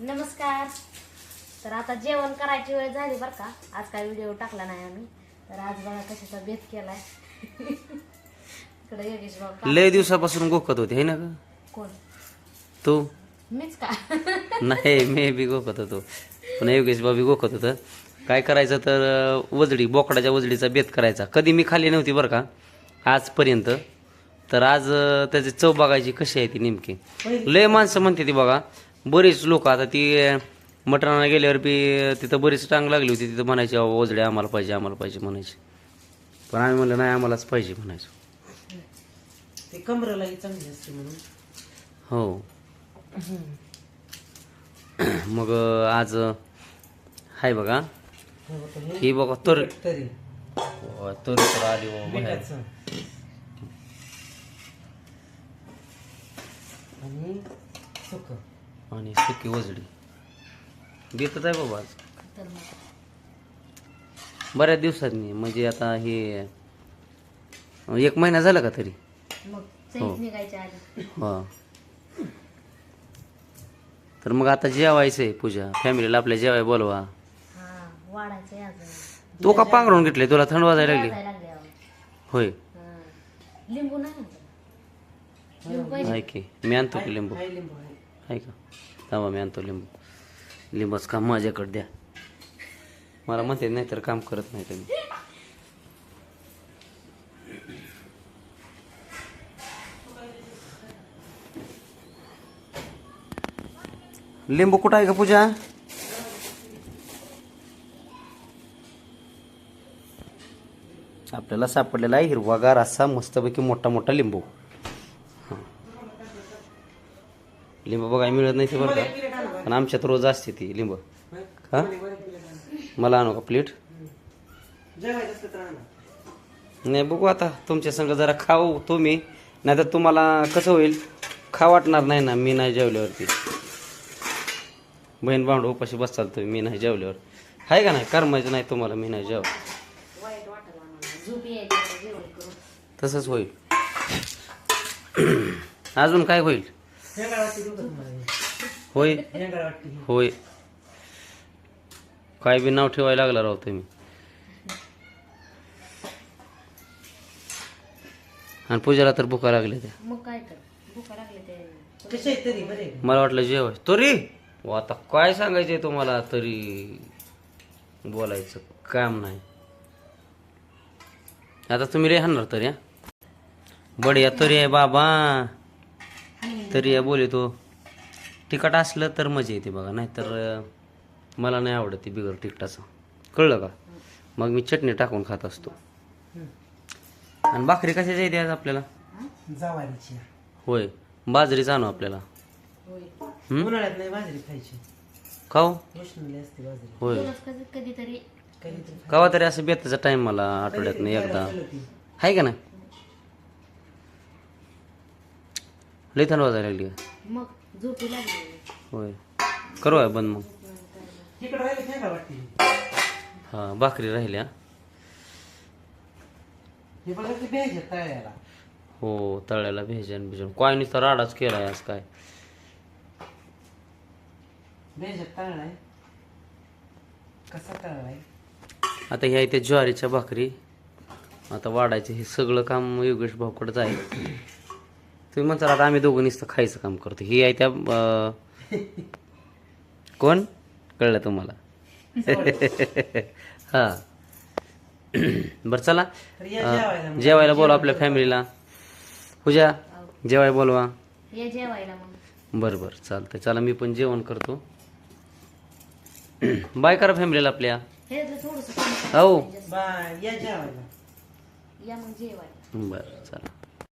नमस्कार. तर आता जेवण करायची वेळ झाली बरं का. आज काय व्हिडिओ टाकला नाही आम्ही. तर आज बघा कशाचा बेत केलाय. इकडे योगेश लय दिवसापासून गोखत होते है ना ग? कोण? तू? मीच का? नाही मी बी गोखत होतो. पण योगेश बाबी गोखत होतं. काय करायचं तर वजडी बोकडाच्या वजडीचा बेत करायचा. कधी मी खाल्ली नव्हती बरं का आजपर्यंत. तर आज त्याची चव बघायची कशी आहे ती नेमकी. लय माणसं म्हणते ती बघा. बरीच लोक आता ती मटणाला गेल्यावर बी तिथं बरीच टांग लागली होती. तिथं म्हणायची वजडी आम्हाला पाहिजे आम्हाला पाहिजे म्हणायची. पण आम्ही म्हणलं नाही आम्हालाच पाहिजे म्हणायचं. ते कमरेलाही चांगली असते म्हणून. हो. मग आज हाय बघा. हे बघा हे ही बघा तर तरी. तरी तर आली हो बाहेर. मिठाचं. आणि सुक. आणि सुकी वजडी. देतच आहे बाबा आज. बऱ्याच दिवसांनी म्हणजे आता हे एक महिना झाला का तरी? मग हो. हा. तर मग आता जेवायचं आहे पूजा. फॅमिलीला आपल्या जेवाय बोलवा. हा तू का पांघरून घेतले तुला थंड वाजायला लागली. होय. हा. लिंबू नाही की. मी आणतो की लिंबू. आहे का? थांबा मी आणतो लिंबू. लिंबूच काम माझ्याकडे द्या. मला म्हणते नाही तर काम करत नाही तुम्ही. लिंबू कुठं आहे का पूजा? आपल्याला सापडलेला आहे हिरवागार असा मस्तपैकी मोठा मोठा लिंबू. लिंबू बघायला मिळत नाही ते बरं का. पण आमच्यात रोज असते ती लिंबू. हा? मला आणू का प्लेट नाही बघू आता. तुमच्या संग जरा खाऊ तुम्ही. नाही तर तुम्हाला कसं होईल? खा वाटणार नाही ना मी नाही जेवल्यावरती. बहीण भांडू उपाशी बसाल तुम्ही मी नाही जेवल्यावर. आहे का नाही? करमायचं नाही तुम्हाला मी नाही जेव तसंच होईल. अजून काय होईल? होय. होय. काय बी नाव ठेवायला लागला राव तुम्ही. आणि पूजाला तर भुका लागल्या त्या. मग काय कर भुका लागले ते कसे आहेत तरी बरे मला वाटलं जेवाय. तरी? व आता काय सांगायचंय तुम्हाला तरी? बोलायचं काम नाही. आता तुम्ही रे हाणणार तरी हा? बढिया तरी आहे बाबा. तरी बोले तो तिखट असलं तर मजा येते बघा नाहीतर मला नाही आवडत ते बिगर तिखटाचं कळलं का? मग मी चटणी टाकून खात असतो. आणि भाकरी कशाच्या येते आज आपल्याला? जावारीची. होय. बाजरीच आणू आपल्याला. होय. हं? उन्हाळ्यात नाही बाजरी खायची. खाऊ उष्णली असते बाजरी. होय. कधी कधीतरी. कधीतरी. कवा तरी असं बेताचा टाइम मला आठवड्यात एकदा. आहे का नाही? लई थंड वाजायला लागली का? मग झोपी लागली. होय. करू आहे बंद मग राहिले वाटते? हा भाकरी राहिल्या. हे बघा ते भ्यायचे तळ्याला. हो तळ्याला भेजन बिजन. काय नुसता राडाच केलाय आज काय. भ्यायचे तळलाय कसा तळलाय आता ह्या इथे ज्वारीच्या भाकरी आता वाढायचं हे सगळं काम योगेश भाऊकडंच आहे. तुम्ही म्हणताल आता आम्ही दोघं नुसतं खायचं काम करतो. ही आहे त्या कोण? कळलं तुम्हाला? हा. बरं चला. जेवायला बोलवा आपल्या फॅमिलीला. पूजा जेवाय बोलवा. ये जेवायला मग. बरं बरं चालतंय. चला मी पण जेवण करतो. बाय करा फॅमिलीला आपल्या. हे थोडस हो. बाय. या जेवायला. या मग जेवायला. बरं चला.